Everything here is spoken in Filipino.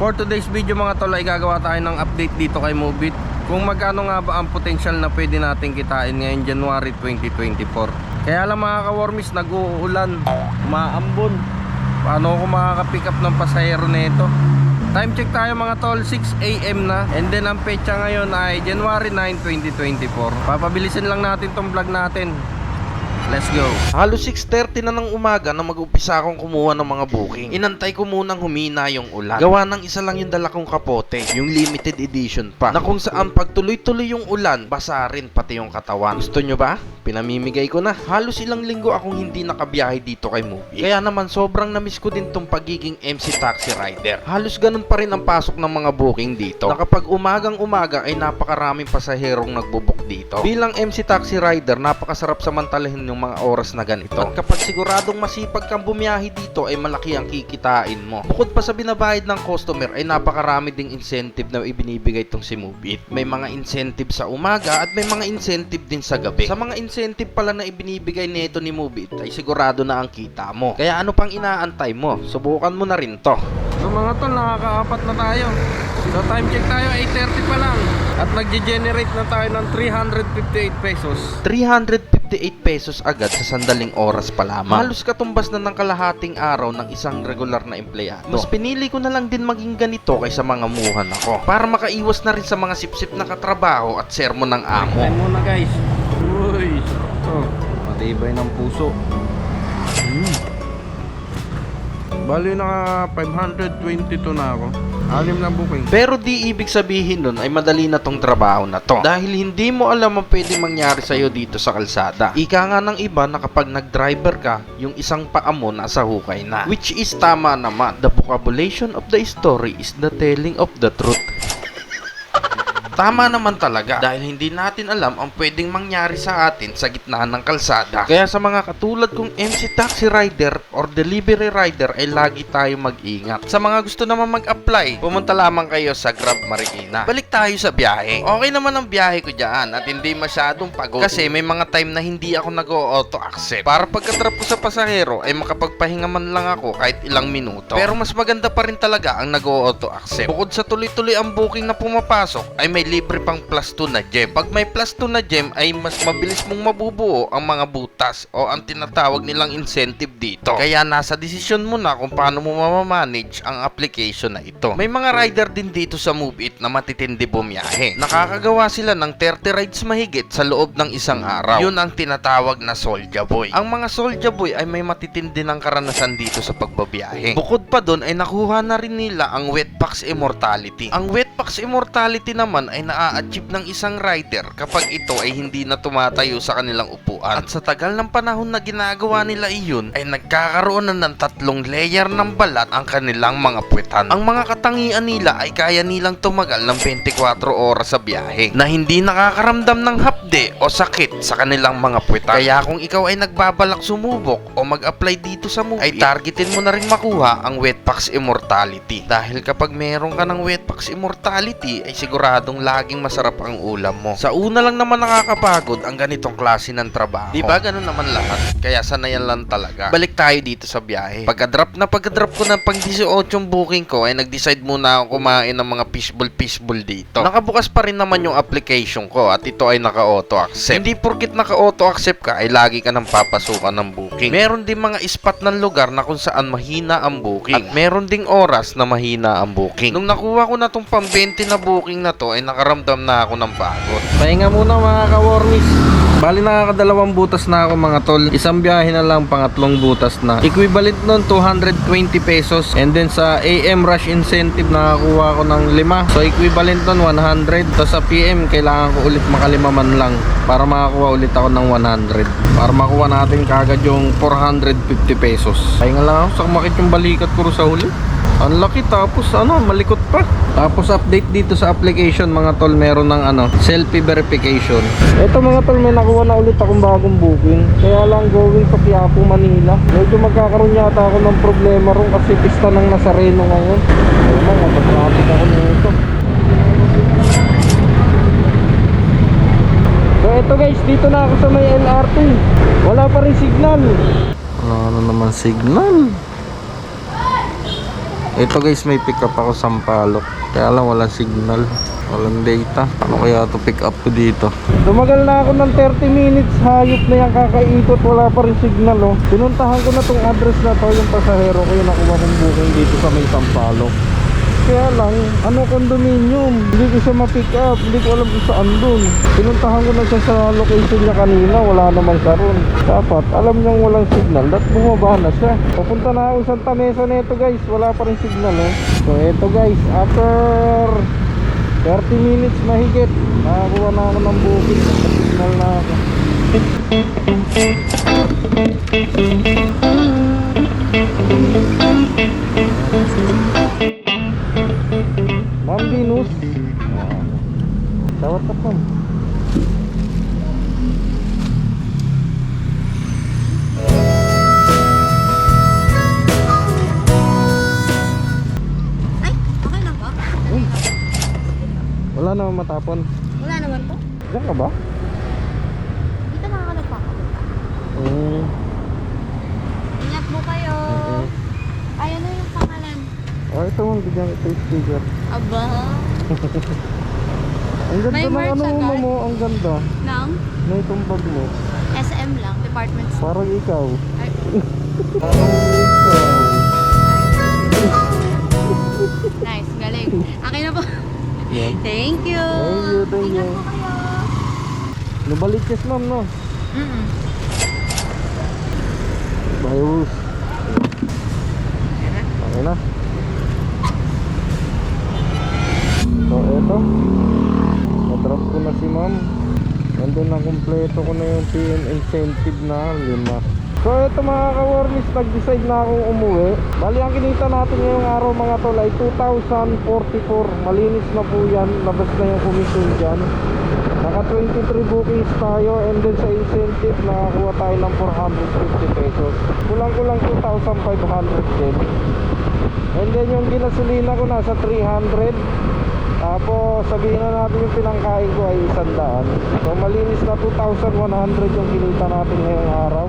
For today's video mga tol ay gagawa tayo ng update dito kay Mobit kung magkano nga ba ang potential na pwede natin kitain ngayon January 2024 kaya lang mga kawormis nag-uulan. Maambon. Paano ako makaka-pick up ng pasahero nito time check tayo mga tol 6am na. And then ang petsa ngayon ay January 9, 2024 papabilisin lang natin tong vlog natin Let's go. Halos 6.30 na ng umaga na mag-umpisa akong kumuha ng mga booking. Inantay ko munang humina yung ulan. Gawa ng isa lang yung dala kong kapote, yung limited edition pa. Na kung saan pag tuloy-tuloy yung ulan, basa rin pati yung katawan. Gusto nyo ba? Pinamimigay ko na. Halos ilang linggo akong hindi nakabiyahe dito kay Movie. Kaya naman sobrang namiss ko din tong pagiging MC taxi rider. Halos ganun pa rin ang pasok ng mga booking dito. Na kapag umagang umaga ay napakaraming pasaherong nagbubuk dito. Bilang MC taxi rider, napakasarap samantalahin yung mga oras na ganito. At kapag siguradong masipag kang bumiyahe dito ay malaki ang kikitain mo. Bukod pa sa binabayad ng customer ay napakarami ding incentive na ibinibigay itong si Mubit. May mga incentive sa umaga at may mga incentive din sa gabi. Sa mga incentive pala na ibinibigay nito ni Mubit ay sigurado na ang kita mo. Kaya ano pang inaantay mo? Subukan mo na rin to. So mga tol, nakakaapat na tayo. So time check tayo, 8.30 pa lang. At nag-generate na tayo ng 358 pesos. 358 pesos agad sa sandaling oras pa lamang. Halos katumbas na ng kalahating araw ng isang regular na empleyado. Mas pinili ko na lang din maging ganito kaysa mga muhan ako. Para makaiwas na rin sa mga sipsip na katrabaho at sermon ng amo. Time muna guys. Uy, sarap to. Matibay ng puso. Mm. Bali na 522 na ako. Anim na booking. Pero di ibig sabihin nun ay madali na tong trabaho na to. Dahil hindi mo alam ang pwede mangyari sa'yo dito sa kalsada. Ika nga ng iba na kapag nag-driver ka, yung isang paa mo nasa hukay na. Which is tama naman. The vocabulation of the story is the telling of the truth. Tama naman talaga dahil hindi natin alam ang pwedeng mangyari sa atin sa gitna ng kalsada. Kaya sa mga katulad kong MC taxi rider or delivery rider ay lagi tayo mag-ingat. Sa mga gusto naman mag-apply, pumunta lamang kayo sa Grab Marikina. Balik tayo sa biyahe. Okay naman ang biyahe ko dyan at hindi masyadong pagod kasi may mga time na hindi ako nag-auto accept. Para pagkatrap ko sa pasahero ay makapagpahinga man lang ako kahit ilang minuto. Pero mas maganda pa rin talaga ang nag-auto accept. Bukod sa tuloy-tuloy ang booking na pumapasok ay may libre pang plus 2 na gem. Pag may plus 2 na gem ay mas mabilis mong mabubuo ang mga butas o ang tinatawag nilang incentive dito. Kaya nasa desisyon mo na kung paano mo mamamanage ang application na ito. May mga rider din dito sa Move It na matitindi bumiyahe. Nakakagawa sila ng 30 rides mahigit sa loob ng isang araw. Yun ang tinatawag na Soldier Boy. Ang mga Soldier Boy ay may matitindi ng karanasan dito sa pagbabiyahe. Bukod pa doon ay nakuha na rin nila ang Wetpacks Immortality. Ang Wetpacks Immortality naman ay na-achieve ng isang rider kapag ito ay hindi na tumatayo sa kanilang upuan. At sa tagal ng panahon na ginagawa nila iyon ay nagkakaroon na ng tatlong layer ng balat ang kanilang mga puwetan. Ang mga katangian nila ay kaya nilang tumagal ng 24 oras sa biyahe na hindi nakakaramdam ng hapde o sakit sa kanilang mga puwetan. Kaya kung ikaw ay nagbabalak sumubok o mag-apply dito sa movie, ay targetin mo na rin makuha ang Wetpacks Immortality. Dahil kapag meron ka ng Wetpacks Immortality ay siguradong laging masarap ang ulam mo. Sa una lang naman nakakapagod ang ganitong klase ng trabaho. Di ba ganun naman lahat? Kaya sanayan lang talaga. Balik tayo dito sa biyahe. Pagka-drop na pagka-drop ko ng pang 18 booking ko ay nag-decide muna ako kumain ng mga fishbowl dito. Nakabukas pa rin naman yung application ko at ito ay naka-auto accept. Hindi porkit naka-auto accept ka ay lagi ka nang papasukan ng booking. Meron din mga spot ng lugar na kung saan mahina ang booking. At meron ding oras na mahina ang booking. Nung nakuha ko na tong pang 20 na booking na to ay nakaramdam na ako ng pagod. Pahinga muna mga ka-warmis. Bali nakakadalawang butas na ako mga tol. Isang biyahe na lang, pangatlong butas na. Equivalent nun 220 pesos. And then sa AM rush incentive nakakuha ko ng 5. So equivalent nun 100. Tapos sa PM kailangan ko ulit makalima man lang para makakuha ulit ako ng 100. Para makuha natin kagad yung 450 pesos. Pahinga lang ako sa kumakit yung balikat ko sa huli. Ang laki tapos ano, malikot pa. Tapos update dito sa application mga tol, meron ng ano, selfie verification. Ito mga tol, may nakuha na ulit akong bagong booking. Kaya lang going to Quiapo, Manila. Medyo magkakaroon yata ako ng problema ron kasi pista ng Nazareno ngayon. Ayun lang, natatraffic ako nito. So ito guys, dito na ako sa may LRT. Wala pa rin signal. Wala na naman signal. Ito guys, may pick up ako sa Sampaloc. Kaya lang walang signal. Walang data. Ano kaya to pick up ko dito? Dumagal na ako ng 30 minutes. Hayop na yan kakaikot. Wala pa rin signal oh. Pinuntahan ko na tong address na to. Yung pasahero ko yung nakuha kong booking dito sa may Sampaloc. Kaya lang, ano condominium? Hindi ko siya ma-pick up. Hindi ko alam kung saan dun. Pinuntahan ko na siya sa location niya kanina. Wala naman siya ron. Dapat, alam niyang walang signal. Dapat bumaba na siya. Papunta na ako sa Santa Mesa nito guys. Wala pa rin signal oh. So eto guys, after 30 minutes mahigit, nakakuha na ako ng booking. Naka-signal na ako. Ma'am Tawat ka ma'am. Ay, okay lang ba? Wala naman matapon. Wala naman po. Diyan ka ba? Dito nagpapapunta. Hmm. Ingat mo kayo. Mhm. Ay, ano yung pangalan? Oh, ito ma'am. Bigyan ito yung sticker. Aba. Ang ganda May ng merch ano agad? mo mo. Ang ganda. Nang Na itong bag mo. SM lang, department store. Parang ikaw. Ay, Parang ikaw. nice, galing. Akin na po. Yan. Thank you. Thank you, thank you. po kayo. Nabaliches ma'am no. Mm-mm. Bayus. Okay na. So, eto. Na-drop ko na si ma'am. Nandun na kumpleto ko na yung PM incentive na lima. So, eto mga ka-warmis, nag-decide na akong umuwi. Bali, ang kinita natin ngayong araw mga tol ay 2,044. Malinis na po yan. Labas na yung commission dyan. Naka 23 bookings tayo and then sa incentive nakakuha tayo ng 450 pesos. Kulang-kulang 2,500 din. And then yung ginasolina ko nasa 300. Tapos sabihin na natin yung pinangkain ko ay 100. So malinis na 2,100 yung kinita natin ngayong araw.